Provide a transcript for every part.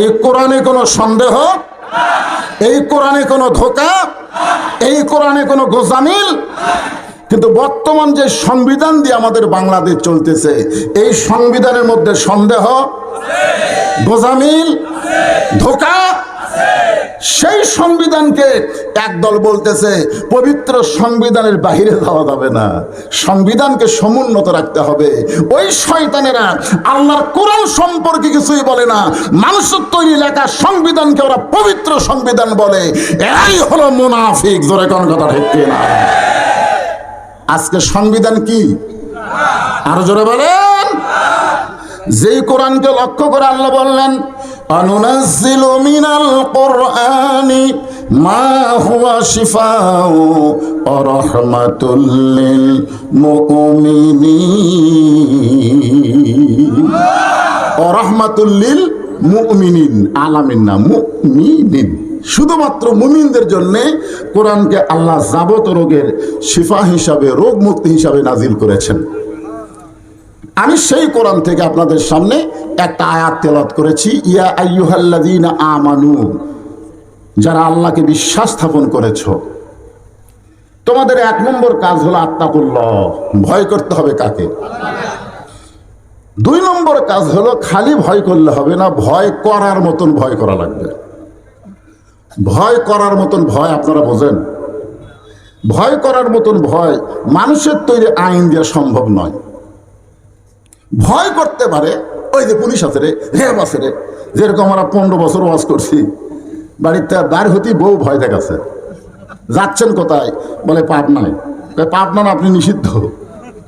এই কোরআনে কোনো সন্দেহ? এই কোরআনে কোনো ধোকা? এই কোরআনে কোনো গোজামিল? কিন্তু বর্তমান যে সংবিধান দিয়ে আমাদের বাংলাদেশ চলতেছে, এই সংবিধানের মধ্যে সন্দেহ? গোজামিল? ধোকা? সেই সংবিধানকে একদল বলতেছে, পবিত্র সংবিধানের বাহিরে যাওয়া যাবে না। সংবিধানকে সমুন্নত রাখতে হবে। ওই শয়তানেরা আল্লাহর কোরআন সম্পর্কে কিছুই বলে না। মানুষের তৈরি লেখা সংবিধানকে ওরা পবিত্র সংবিধান বলে। এরাই হলো মুনাফিক। জোরে কোন কথা ঠিক না আজকে সংবিধান কি? আরও জোরে বলেন। যেই কোরআনকে লক্ষ্য করে আল্লাহ বললেন মা হুয়া শিফাউ ওয়া রাহমাতুল লিল মুমিনিন ওয়া রাহমাতুল আলামিন মুমিনিন। শুধুমাত্র মুমিনদের জন্য কোরআনকে আল্লাহ যাবত রোগের শিফা হিসাবে রোগ মুক্তি হিসাবে নাজিল করেছেন। আমি সেই কোরআন থেকে আপনাদের সামনে একটা আয়াত তেলাত করেছি, ইয়া আইয়ুহাল্লাযীনা আমানু। যারা আল্লাহকে বিশ্বাস স্থাপন করেছ। তোমাদের এক নম্বর কাজ হলো আত্মাকুল্লাহ, ভয় করতে হবে কাকে? দুই নম্বর কাজ হলো খালি ভয় করলে হবে না, ভয় করার মতন ভয় করা লাগবে। ভয় করার মতন ভয় আপনারা বোঝেন? ভয় করার মতন ভয় মানুষের তৈরি আইন দেওয়া সম্ভব নয়। ভয় করতে পারে, ওই যে পুলিশ আছে রে রেব আছে রে। যেরকম আমরা পনেরো বছর ওয়াজ করছি, বাড়িতে বার হতেই বউ ভয় দেখাচ্ছে। যাচ্ছেন কোথায়? বলে পাবনায়। পাবনা না, আপনি নিষিদ্ধ।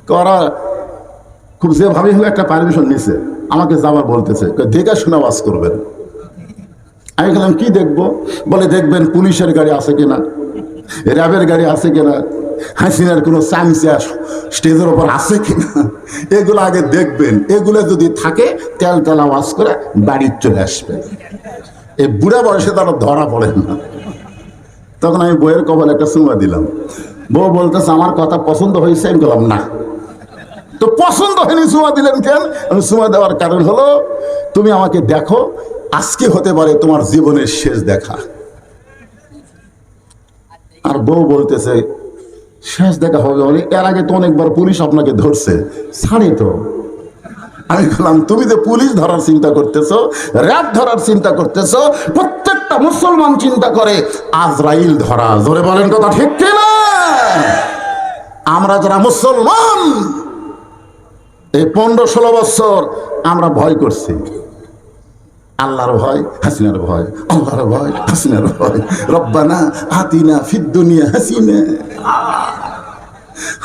করা খুব যেভাবে হলে একটা পারমিশন নিছে, আমাকে যাবার বলতেছে। দেখে শুনে ওয়াজ করবেন। আমি বললাম, কি দেখব? বলে, দেখবেন পুলিশের গাড়ি আছে কিনা? র্যাবের গাড়ি আছে কিনা? হাসিনার কোনো চামচা স্টেজের ওপর আছে কিনা? এগুলো আগে দেখবেন। এগুলো যদি থাকে, তেল তেলা ওয়াশ করে বাড়ি চলে আসবে। এই বুড়া বয়সে তারা ধরা পড়ে না। তখন আমি বইয়ের কবল একটা সুমা দিলাম। বউ বলতেছে, আমার কথা পছন্দ হয়েছে? আমি বললাম, না। তো পছন্দ হয়নি সুমা দিলেন কেন? আমি সুমা দেওয়ার কারণ হলো, তুমি আমাকে দেখো, আজকে হতে পারে তোমার জীবনের শেষ দেখা। আর বউ বলতেছে শেষ দেখা হবে বলে এর আগে তো অনেকবার পুলিশ আপনাকে ধরছে। ছাড়ি তো। আমি বললাম, তুমি যে পুলিশ ধরার চিন্তা করতেছো, র্যাব ধরার চিন্তা করতেছো, প্রত্যেকটা মুসলমান চিন্তা করে আজরাইল ধরা। জোরে বলেন কথা ঠিক আমরা যারা মুসলমান, এই পনেরো ষোলো বছর আমরা ভয় করছি। আল্লাহর ভয়, হাসিনার ভয়, আল্লাহর ভয়, হাসিনার ভয়। রব্বানা হাতিনা ফিদ দুনিয়া হাসিনা।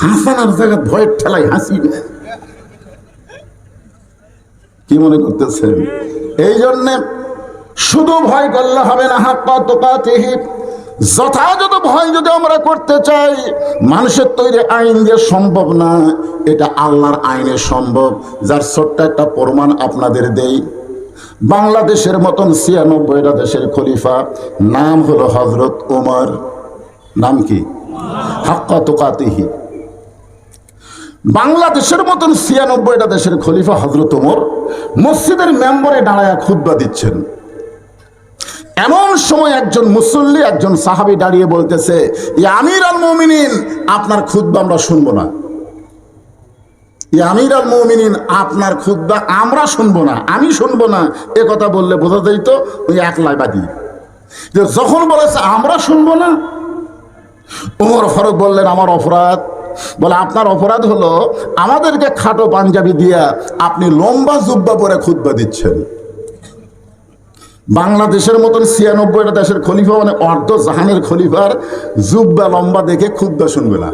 হাসানার জায়গা ভয়ের ঠেলাই হাসিনা। কি মনে করতেছেন? এই জন্যে শুধু ভয় করলে হবে না, হাত পা তোকাতেহি যথাযথ ভয় যদি আমরা করতে চাই, মানুষের তৈরি আইন দিয়ে সম্ভব না, এটা আল্লাহর আইনে সম্ভব। যার ছোট্ট একটা প্রমাণ আপনাদের দেই। বাংলাদেশের মতন ছিয়ানব্বইটা দেশের খলিফা, নাম হলো হজরত উমর। নাম কি? হাক্কা তোকাতিহি। বাংলাদেশের মতন ছিয়ানব্বইটা দেশের খলিফা হজরত উমর মসজিদের মেম্বরে দাঁড়ায় খুদ্া দিচ্ছেন। এমন সময় একজন মুসল্লি, একজন সাহাবি দাঁড়িয়ে বলতেছে, "ইয়া আমির আল মমিনিন, আপনার খুদ্া আমরা শুনব না। আমির আল আপনার খুদ্া আমরা শুনব না, আমি শুনব না। এ কথা বললে বোঝা যাইতো ওই একলাই বাদী। যে যখন বলেছে আমরা শুনব না, ওমর ফারুক বললেন, আমার অপরাধ। বলে, আপনার অপরাধ হলো আমাদেরকে খাটো পাঞ্জাবি দিয়া আপনি লম্বা জুব্বা পরে খুদ্া দিচ্ছেন। বাংলাদেশের মতন ছিয়ানব্বইটা দেশের খলিফা মানে অর্ধ জাহানের খলিফার জুব্বা লম্বা দেখে খুদ্া শুনবে না।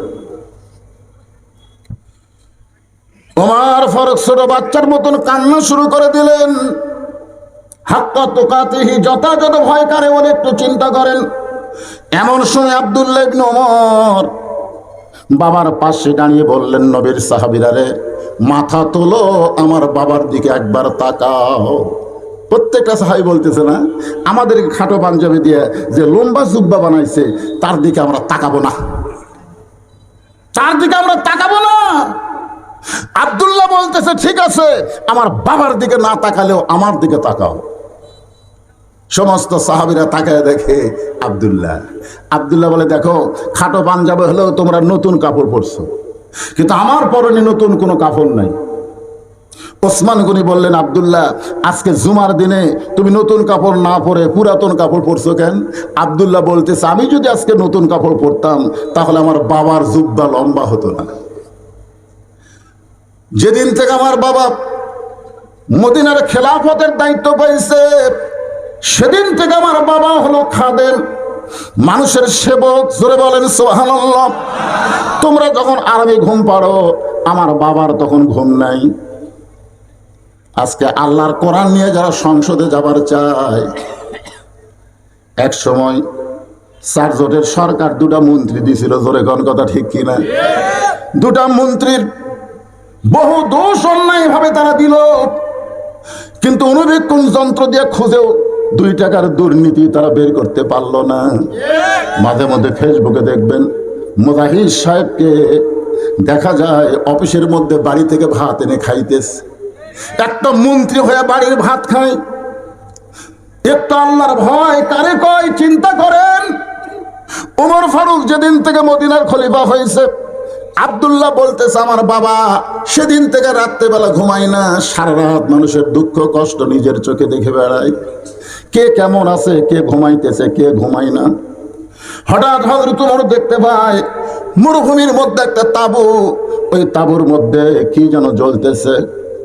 ওমার ফারুক ছোট বাচ্চার মতন কান্না শুরু করে দিলেন। হাক্কা তোকাতিহি যথাযথ ভয় কারে বলে একটু চিন্তা করেন। এমন সময় আবদুল্লাহ ইবনে বাবার পাশে দাঁড়িয়ে বললেন, নবীর সাহাবিরারে মাথা তোলো, আমার বাবার দিকে একবার তাকাও। প্রত্যেকটা সাহাবি বলতেছে না আমাদেরকে খাটো পাঞ্জাবি দিয়ে যে লম্বা জুব্বা বানাইছে, তার দিকে আমরা তাকাবো না। তার দিকে আমরা তাকাবো না? আব্দুল্লাহ বলতেছে, ঠিক আছে, আমার বাবার দিকে না তাকালেও আমার দিকে তাকাও। সমস্ত সাহাবিরা তাকায় দেখে আব্দুল্লাহ। আব্দুল্লাহ বলে, দেখো, খাটো পাঞ্জাবে হলেও তোমরা নতুন কাপড় পরছো, কিন্তু আমার পরনে নতুন কোনো কাপড় নাই। ওসমান গনি বললেন, আব্দুল্লাহ, আজকে জুমার দিনে তুমি নতুন কাপড় না পরে পুরাতন কাপড় পরছো কেন? আব্দুল্লাহ বলতেছে, আমি যদি আজকে নতুন কাপড় পরতাম, তাহলে আমার বাবার জুব্বা লম্বা হতো না। যেদিন থেকে আমার বাবা মদিনার খেলাফতের দায়িত্ব পাইছে, সেদিন থেকে আমার বাবা হলো খাদেম। মানুষের সেবক, জোরে বলেন সোহানাল্লাহ তোমরা যখন আরামে ঘুম পাড়ো, আমার বাবার তখন ঘুম নাই। আজকে আল্লাহর কোরআন নিয়ে যারা সংসদে যাবার চায়, এক সময় সারজোটের সরকার দুটা মন্ত্রী দিছিল, জোরে কোন কথা ঠিক কিনা? দুটা মন্ত্রীর বহু দোষ অন্যায় ভাবে তারা দিল। কিন্তু অনুবীক্ষণ যন্ত্র দিয়ে খুঁজেও দুই টাকার দুর্নীতি তারা বের করতে পারল না। মাঝে মধ্যে ফেসবুকে দেখবেন মোজাহিদ সাহেবকে দেখা যায় অফিসের মধ্যে বাড়ি থেকে ভাত এনে খাইতেছে। একটা মন্ত্রী হয়ে বাড়ির ভাত খায়। একটু আল্লাহর ভয়, কারে কয়, চিন্তা করেন। উমর ফারুক যেদিন থেকে মদিনার খলিফা হয়েছে আব্দুল্লাহ বলতেছে, আমার বাবা সেদিন থেকে রাত্রেবেলা ঘুমাই না সারা রাত মানুষের দুঃখ, কষ্ট নিজের চোখে দেখে বেড়ায়। কে কেমন আছে, কে ঘুমাইতেছে, কে ঘুমাই না? হঠাৎ হজরত উমর দেখতে পায়, মরুভূমির মধ্যে একটা তাবু। ওই তাবুর মধ্যে কি যেন জ্বলতেছে।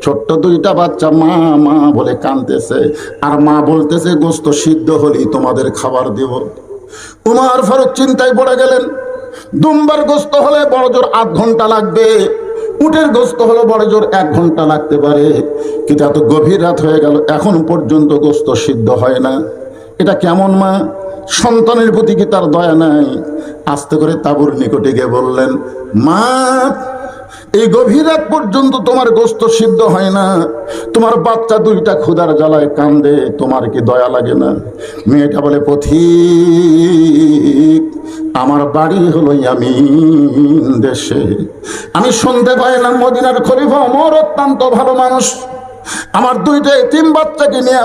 ছোট্ট দুইটা বাচ্চা মা মা বলে কানতেছে আর মা বলতেছে, গোস্ত সিদ্ধ হলেই তোমাদের খাবার দেব। উমার ফারুক চিন্তায় পড়ে গেলেন। দুম্বার গোস্ত হলে বড় জোর আধ ঘণ্টা লাগবে। উটের গোস্ত হলো বড় জোর এক ঘণ্টা লাগতে পারে। কিন্তু এত গভীর রাত হয়ে গেল, এখন পর্যন্ত গোস্ত সিদ্ধ হয় না। এটা কেমন মা? সন্তানের প্রতি কি তার দয়া নাই? আস্তে করে তাবুর নিকটে গিয়ে বললেন, মা এই গভীর রাত পর্যন্ত তোমার গোস্ত সিদ্ধ হয় না। তোমার বাচ্চা দুইটা ক্ষুধার জ্বালায় কান্দে, তোমার কি দয়া লাগে না? মেয়েটা বলে, পথিক, আমার বাড়ি হলো আমি দেশে। আমি শুনতে পাইলাম মদিনার খলিফা অমর অত্যন্ত ভালো মানুষ। আমার দুইটা তিন বাচ্চাকে নিয়ে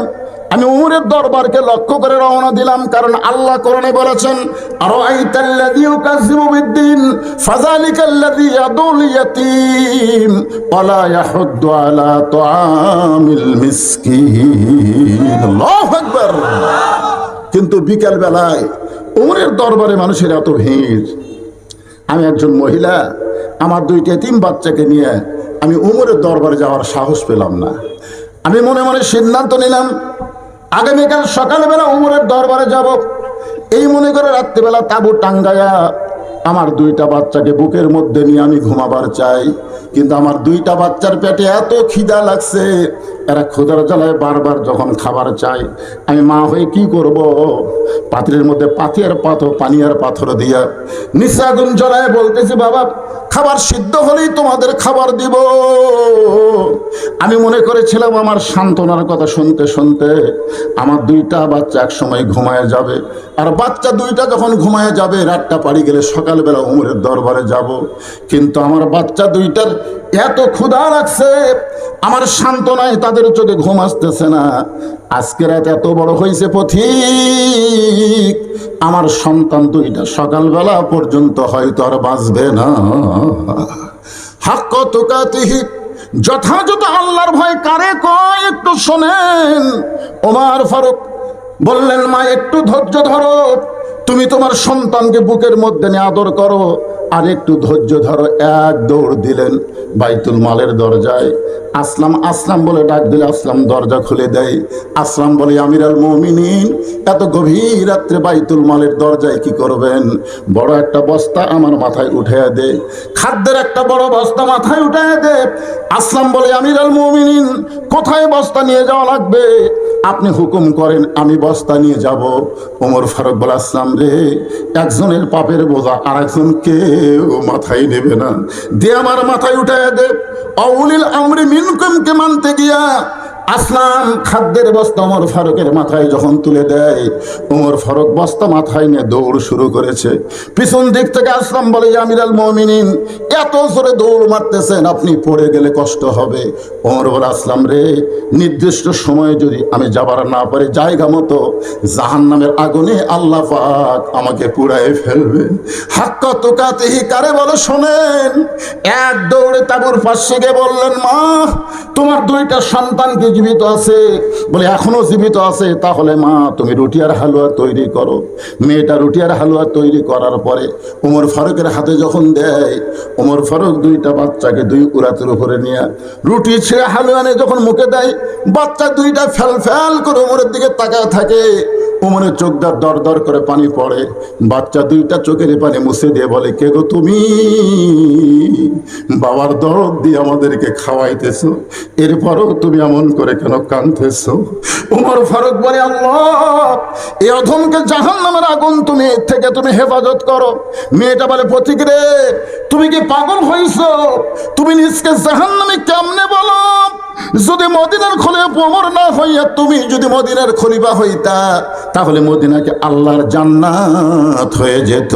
আমি উমরের দরবারকে লক্ষ্য করে রওনা দিলাম, কারণ আল্লাহ কোরআনে বলেছেন আরও আইতাল্লাযী ইউকাযযিবু বিদ্দিন, ফাযালিকাল্লাযী ইয়াদুল ইয়াতীম ওয়ালা ইয়াহুদ্দু আলা তুআমিল মিসকিন। আল্লাহু আকবার। কিন্তু বিকেল বেলায় উমরের দরবারে মানুষের এত ভিড়। আমি একজন মহিলা, আমার দুইটা তিন বাচ্চাকে নিয়ে আমি উমরের দরবারে যাওয়ার সাহস পেলাম না। আমি মনে মনে সিদ্ধান্ত নিলাম আগামীকাল সকালবেলা উমরের দরবারে যাব। এই মনে করে রাত্রিবেলা তাবু টাঙ্গায়া আমার দুইটা বাচ্চাকে বুকের মধ্যে নিয়ে আমি ঘুমাবার চাই। কিন্তু আমার দুইটা বাচ্চার পেটে এত খিদা লাগছে এরা ক্ষুদার জ্বালায় বারবার যখন খাবার চাই আমি মা হয়ে কি করব? পাত্রের মধ্যে পাথিয়ার পাথর, পানিয়ার পাথর দিয়া নিঃসাগুন জ্বলায় বলতেছি, বাবা, খাবার সিদ্ধ হলেই তোমাদের খাবার দিব। আমি মনে করেছিলাম আমার সান্ত্বনার কথা শুনতে শুনতে আমার দুইটা বাচ্চা এক সময় ঘুমায় যাবে। আর বাচ্চা দুইটা যখন ঘুমায় যাবে, রাতটা পাড়ি গেলে সকালবেলা উমরের দরবারে যাব। কিন্তু আমার বাচ্চা দুইটার এত ক্ষুধা লাগছে, আমার সান্ত্বনায় তাদের চোখে ঘুম আসতেছে না। আজকে রাত এত বড় হয়েছে পথিক। আমার সন্তান দুইটা সকালবেলা পর্যন্ত হয়তো আর বাঁচবে না। হাক্ক তুকাতিহি, যথাযথ আল্লাহর ভয় কারে কয় একটু শোনেন। ওমার ফারুক বললেন, মা, একটু ধৈর্য ধরো। তুমি তোমার সন্তানকে বুকের মধ্যে নিয়ে আদর করো আর একটু ধৈর্য ধরো। এক দৌড় দিলেন বাইতুল মালের দরজায়। আসলাম আসলাম বলে ডাক দিলে আসলাম দরজা খুলে দেয়। আসলাম বলে, আমিরাল মমিনিন, এত গভীর রাত্রে বাইতুল মালের দরজায় কি করবেন? বড় একটা বস্তা আমার মাথায় উঠে দে। খাদ্যের একটা বড় বস্তা মাথায় উঠে দে। আসলাম বলে, আমিরাল মমিনিন, কোথায় বস্তা নিয়ে যাওয়া লাগবে? আপনি হুকুম করেন, আমি বস্তা নিয়ে যাব। ওমর ফারুক বলাসলাম রে, একজনের পাপের বোঝা আর একজন কেউ মাথায় নেবে না। দে আমার মাথায় উঠে দে। অউলিল আমরি মিনকুমকে মানতে গিয়া আসলাম খাদ্যের বস্তা ওমর ফারুকের মাথায় যখন তুলে দেয়, ওমর ফারুক বস্তা মাথায় নিয়ে দৌড় শুরু করেছে। পিছন দিক থেকে আসলাম বলে আমিরাল মমিনিন, এত জোরে দৌড় মারতেছেন, আপনি পড়ে গেলে কষ্ট হবে। ওমর বলে, আসলাম রে, নির্দিষ্ট সময়ে যদি আমি যাবার না পারি, জায়গা মতো জাহান নামের আগুনে আল্লাহ পাক আমাকে পুড়ায় ফেলবে। হাক্কা তোকাতেহি কারে বলে, শোনেন, এক দৌড়ে তাবুর পাশে গিয়ে বললেন, মা, তোমার দুইটা সন্তান কি জীবিত আছে? বলে, এখনও জীবিত আছে। তাহলে মা, তুমি রুটি আর হালুয়া তৈরি করো। মেয়েটা রুটি আর হালুয়া তৈরি করার পরে ওমর ফারুকের হাতে যখন দেয় ওমর ফারুক দুইটা বাচ্চাকে দুই উড়াতের উপরে নিয়ে রুটি ছেড়ে হালুয়া নিয়ে যখন মুখে দেয়, বাচ্চা দুইটা ফ্যাল ফ্যাল করে ওমরের দিকে তাকায় থাকে। ওমরের চোখটা দর দর করে পানি পড়ে। বাচ্চা দুইটা চোখের পানি মুছে দিয়ে বলে, কে গো তুমি? বাবার দরদ দিয়ে আমাদেরকে খাওয়াইতেছো, এরপরও তুমি এমন করে কেন কাঁদতেছো? উমর ফারুক বলে, আল্লাহ, এই অধমকে জাহান নামের আগুন তুমি এর থেকে তুমি হেফাজত করো। মেয়েটা বলে, পথিক রে, তুমি কি পাগল হয়েছো তুমি নিজকে জাহান নামে কেমনে বলো? যদি মদিনার খলে প্রমর না হইয়া তুমি যদি মদিনার খলিফা হইতা তাহলে মদিনাকে আল্লাহর জান্নাত হয়ে যেত।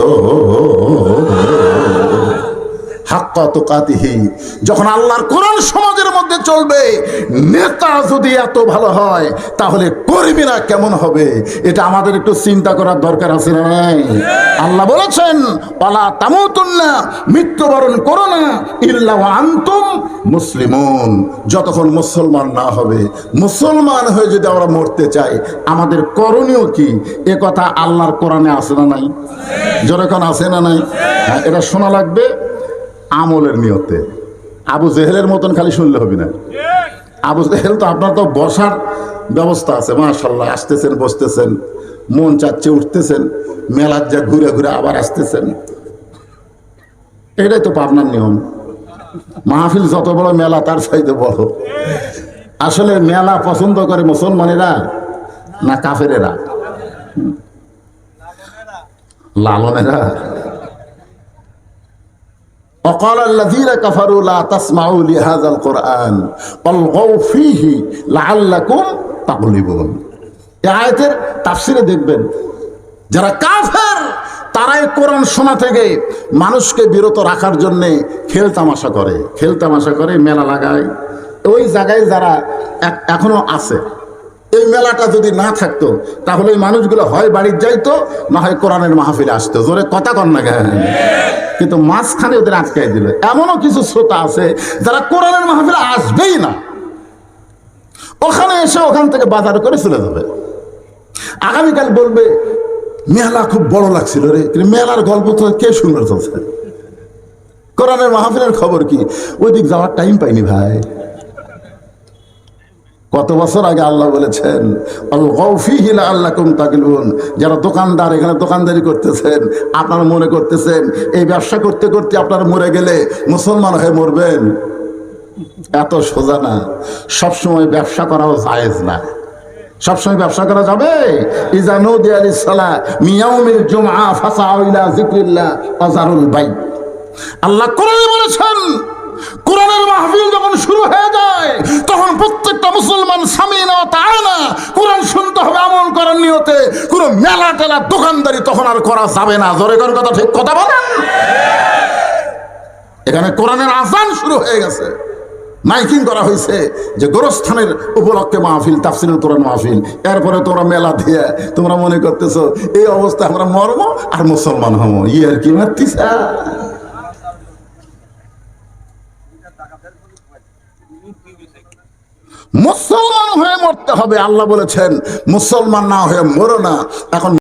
যখন আল্লাহর কোরআন সমাজের মধ্যে চলবে নেতা যদি এত ভালো হয় তাহলে কর্মীরা কেমন হবে? এটা আমাদের একটু চিন্তা করার দরকার আছে না নাই? আল্লাহ বলেছেন পালা তামুতুন্না মৃত্যুবরণ করো না ইল্লা আনতুম মুসলিমুন। যতক্ষণ মুসলমান না হবে মুসলমান হয়ে যদি আমরা মরতে চাই আমাদের করণীয় কি? এ কথা আল্লাহর কোরআনে আছে না নাই? যখন আছে না নাই? হ্যাঁ, এটা শোনা লাগবে? আমলের নিয়তে। আবু জেহেলের মতন খালি শুনলে হবে না। আবু জেহেল তো আপনার তো বসার ব্যবস্থা আছে মাশাল্লাহ আসতেছেন, বসতেছেন, মন চাচ্ছে উঠতেছেন, মেলার যা ঘুরে ঘুরে আবার আসতেছেন। এটাই তো পাবনার নিয়ম। মাহফিল যত বড় মেলা, তার চাইতে বড়। আসলে মেলা পছন্দ করে মুসলমানেরা না কাফেরেরা। লালনেরা? وقال الذين كفروا لا تسمعوا لهذا القرآن والغوا فيه لعلكم تغلبون এই আয়াতের তাফসিরে দেখবেন যারা কাফের তারাই কোরআন শোনা থেকে মানুষকে বিরত রাখার জন্য খেল তামাশা করে খেল তামাশা করে মেলা লাগায় ওই জায়গায় যারা এক- এখনো আছে এই মেলাটা যদি না থাকতো, তাহলে এই মানুষগুলো হয় বাড়ির যাইতো, না হয় কোরআনের মাহফিলে আসতো। জোরে কথা কর না কেন? কিন্তু মাঝখানে ওদের আটকাই দিল। এমনও কিছু শ্রোতা আছে যারা কোরআনের মাহফিলে আসবেই না। ওখানে এসে ওখান থেকে বাজার করে চলে যাবে। আগামীকাল বলবে, মেলা খুব বড় লাগছিল রে। কিন্তু মেলার গল্প তো কে শুনবে? চলছে কোরআনের মাহফিলের খবর কি? ওই দিক যাওয়ার টাইম পাইনি ভাই। কত বছর আগে আল্লাহ বলেছেন আল্লাহ কুম তাকিলুন যারা দোকানদার, এখানে দোকানদারি করতেছেন, আপনারা মনে করতেছেন, এই ব্যবসা করতে করতে আপনারা মরে গেলে মুসলমান হয়ে মরবেন। এত সোজা না। সবসময় ব্যবসা করাও জায়েজ না। সবসময় ব্যবসা করা যাবে? সালা আল্লাহ কোরআনে বলেছেন কোরআনের মাহফিল যখন শুরু হয়ে যায়, তখন প্রত্যেকটা মুসলমান স্বামী না তাই না। কোরআন শুনতে হবে আমল করার নিয়তে। কোনো মেলা টেলা দোকানদারি তখন আর করা যাবে না। জোরে কোন কথা ঠিক কথা বলেন এখানে কোরআনের আজান শুরু হয়ে গেছে। মাইকিং করা হয়েছে যে গোরস্থানের উপলক্ষে মাহফিল তাফসিনুল কোরআন মাহফিল। এরপরে তোমরা মেলা দিয়ে তোমরা মনে করতেছো, এই অবস্থা আমরা মরবো আর মুসলমান হব। ই আর কি মারতিসা মুসলমান হয়ে মরতে হবে আল্লাহ বলেছেন মুসলমান না হয়ে মরো না। এখন